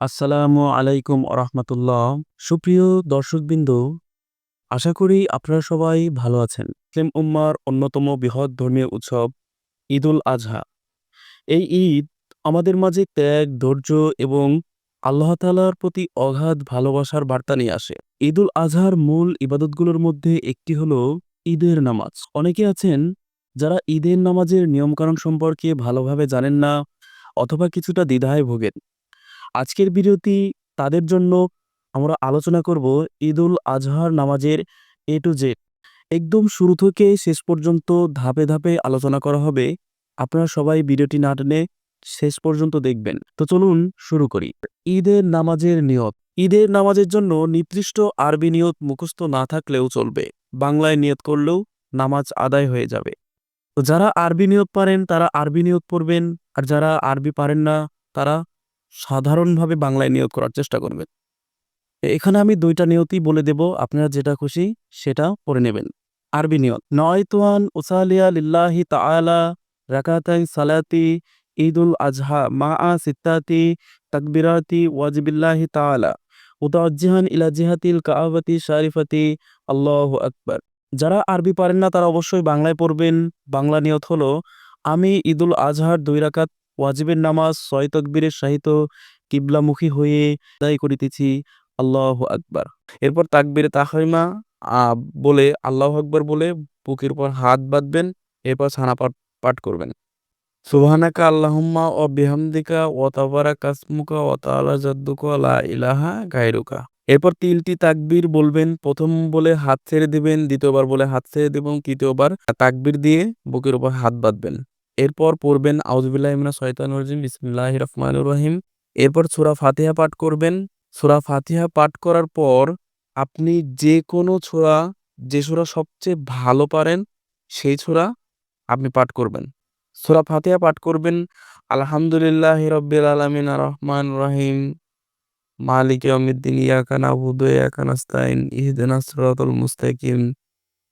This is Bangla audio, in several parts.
আসসালামু আলাইকুম আরহামতুল্লাহ সুপ্রিয় দর্শকবৃন্দ, আশা করি আপনারা সবাই ভালো আছেন। মুসলিম উম্মার অন্যতম বৃহৎ ধর্মীয় উৎসব ঈদুল আজহা। এই ঈদ আমাদের মাঝে ত্যাগ, ধৈর্য এবং আল্লাহ তালার প্রতি অগাধ ভালোবাসার বার্তা নিয়ে আসে। ঈদুল আজহার মূল ইবাদতগুলোর মধ্যে একটি হলো ঈদের নামাজ। অনেকে আছেন যারা ঈদের নামাজের নিয়মকানুন সম্পর্কে ভালোভাবে জানেন না অথবা কিছুটা দ্বিধায় ভোগেন। আজকের বিরতি তাদের জন্য আমরা আলোচনা করব ঈদুল আজহার নামাজের এ টু জেড একদম শুরু থেকে শেষ পর্যন্ত ধাপে ধাপে আলোচনা করা হবে। আপনারা সবাই ভিডিওটি না টেনে শেষ পর্যন্ত দেখবেন। তো চলুন শুরু করি। ঈদের নামাজের নিয়ত। ঈদের নামাজের জন্য নির্দিষ্ট আরবি নিয়ত মুখস্থ না থাকলেও চলবে। বাংলায় নিয়ত করলেও নামাজ আদায় হয়ে যাবে। তো যারা আরবি নিয়ত পারেন, তারা আরবি নিয়ত পড়বেন। আর যারা আরবি পারেন না, তারা সাধারণভাবে বাংলায় নিয়োগ করার চেষ্টা করবেন। এখানে আমি দুইটা নিয়তি বলে দেব, আপনারা যেটা খুশি সেটা পড়ে নেবেন। আরবি নিয়ত নয়তুয়ান উসালিয়া লিল্লাহি তাআলা রাকাতাই সালাতি ঈদুল আজহা মা আ সিত্তাতি তাকবিরাতি ওয়াজিবিল্লাহি তাআলা উতাজ্জিহান ইলা জিহাতিল কাআবাতি শারিফাতি, আল্লাহ আকবর। যারা আরবি পারেন না তারা অবশ্যই বাংলায় পড়বেন। বাংলা নিয়ত হলো, আমি ঈদুল আজহার দুই রাকাত ওয়াজিবের নামাজ ছয় তকবীরের সাহিত কিবলামুখী হয়ে আদায় করিতেছি। আল্লাহ আকবার। এরপর তাকবীরে তাহরিমা বলে, আল্লাহ আকবার বলে বুকের উপর হাত বাঁধবেন, এরপর ছানা পাঠ করবেন। সুবহানাকা আল্লাহুম্মা ও বিহামদিকা, ও তাবারা কাসমুকা ও তাআলা জাদ্দুকা, লা ইলাহা গায়রুকা। এরপর তিনটি তাকবীর বলবেন, প্রথম বলে হাত ছেড়ে দিবেন, দ্বিতীয়বার বলে হাত ছেড়ে দেবেন, তৃতীয়বার তাকবীর দিয়ে বুকের উপর হাত বাঁধবেন। এরপর পড়বেন আউজুবিল্লাহ ইমিনা শয়তান রাজিম বিসমিল্লাহ রহমানুর রহিম। এরপর সুরা ফাতিহা পাঠ করবেন। সুরা ফাতিহা পাঠ করার পর আপনি যে কোনো ছোড়া যে ছোরা সবচেয়ে ভালো পারেন, সেই ছোড়া আপনি পাঠ করবেন। সুরা ফাতিহা পাঠ করবেন, আলহামদুলিল্লাহ রব্বিল আলমিন রহমান রহিম। মালিক ইয়াউমিদ্দিন, ইয়াকা নাবুদু ওয়া ইয়াকা নাস্তাইন ইহদিনাস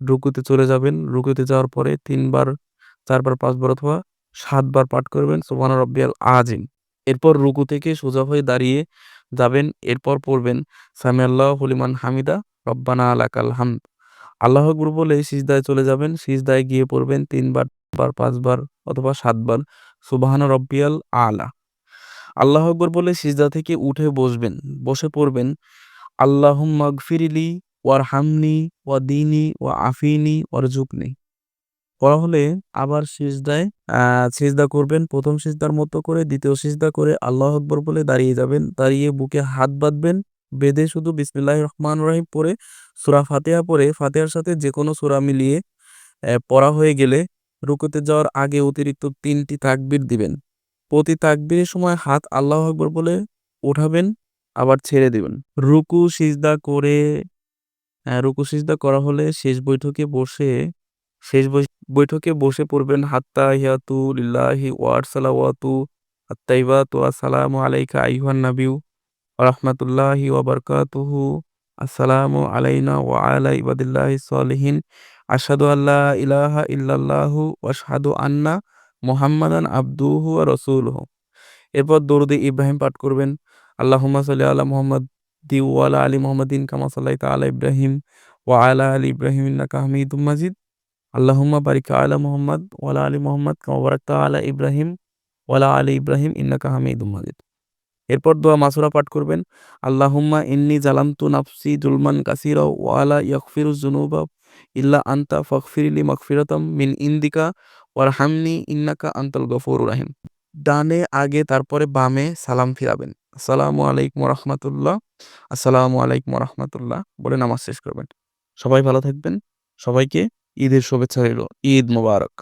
রুকুতে চলে যাবেন। রুকুতে যাওয়ার পরে তিনবার, চারবার, পাঁচবার অথবা সাতবার পাঠ করবেন। সোবান রব্বিয়াল আজিম এরপর রুকু থেকে সোজা হয়ে দাঁড়িয়ে যাবেন। এরপর পড়বেন সামি আল্লাহ হলিমান হামিদা, রব্বানা আলাকাল হাম আল্লাহ আকবর বলে সিজদায় চলে যাবেন। সিজদায় গিয়ে পড়বেন তিনবার বার পাঁচবার অথবা সাতবার। সুবাহানা রব্বিয়াল আলা। আল্লাহ আকবর বলে সিজদা থেকে উঠে বসবেন। বসে পড়বেন আল্লাহ মগফিরিলি ওয়ার হামনি ওয়া দিনী ওয়া আফিনি ওয়ার জুকনি করা হলে আবার সিজদায় সিজদা করবেন। প্রথম সিজদার মতো করে, দ্বিতীয় সিজদা করে আল্লাহ আকবর বলে দাঁড়িয়ে যাবেন। দাঁড়িয়ে বুকে হাত বাঁধবেন, বেঁধে শুধু বিসমিল্লাহ রহমান রহিম পরে সুরা ফাতেহা পরে ফাতেহার সাথে যে কোনো সুরা মিলিয়ে পড়া হয়ে গেলে রুকুতে যাওয়ার আগে অতিরিক্ত তিনটি তাকবির দিবেন। প্রতি তাকবিরের সময় হাত আল্লাহ আকবর বলে উঠাবেন আবার ছেড়ে দিবেন। রুকু, সিজদা করে রুকু করা হলে শেষ বৈঠকে বসে, শেষ বৈঠকে বসে পড়বেন, হাত্তা হিয়াতু লিল্লাহি ওয়ার সালাওয়াতু আত্তাইবাতু আসসালামু আলাইকা আইহান নাবিউ রহমাতুল্লাহি ওয়া বারকাতুহু, আসসালামু আলাইনা ওয়া আলা ইবাদিল্লাহি সলিহিন, আশহাদু আল্লা ইলাহা ইল্লাল্লাহু ওয়া আশহাদু আন্না মুহাম্মাদান আবদুহু ওয়া রাসূলুহু। এরপর দরুদে ইব্রাহিম পাঠ করবেন, আল্লাহুম্মা সাল্লি আলা মুহাম্মদ দি ওয়ালা আলী মুহাম্মাদিন কামা সাল্লাইতা আলা ইব্রাহিম ওয়া আলা আলী ইব্রাহিম ইন্নাকা হামিদুম মাজিদ আল্লাহুম্মা বারিক আলা মোহাম্মদ ওয়ালা আলী মোহাম্মদ কামা বারাকতা আলা ইব্রাহিম ওয়ালা আলী ইব্রাহিম ইন্নাকা হামিদুম মাজিদ এরপর দোয়া মাসুরা পাঠ করবেন, আল্লাহুম্মা ইন্নি জালামতু নাফসি জুলমান কাসিরা ওয়ালা ইয়াগফিরুজ জুনুবা ইল্লা আনতা ফাগফিরলি মাগফিরাতাম মিন ইন্দিকা ওয়ারহামনি ইন্নাকা আনতাল গফুরুর রাহিম। ডানে, আগে, তারপরে বামে সালাম ফিরাবেন। আসসালামু আলাইকুম রহমতুল্লাহ। আসসালামু আলাইকুম রহমতুল্লাহ। বলে নামাজ শেষ করবেন। সবাই ভালো থাকবেন। সবাইকে ঈদের শুভেচ্ছা রইল। ঈদ মোবারক।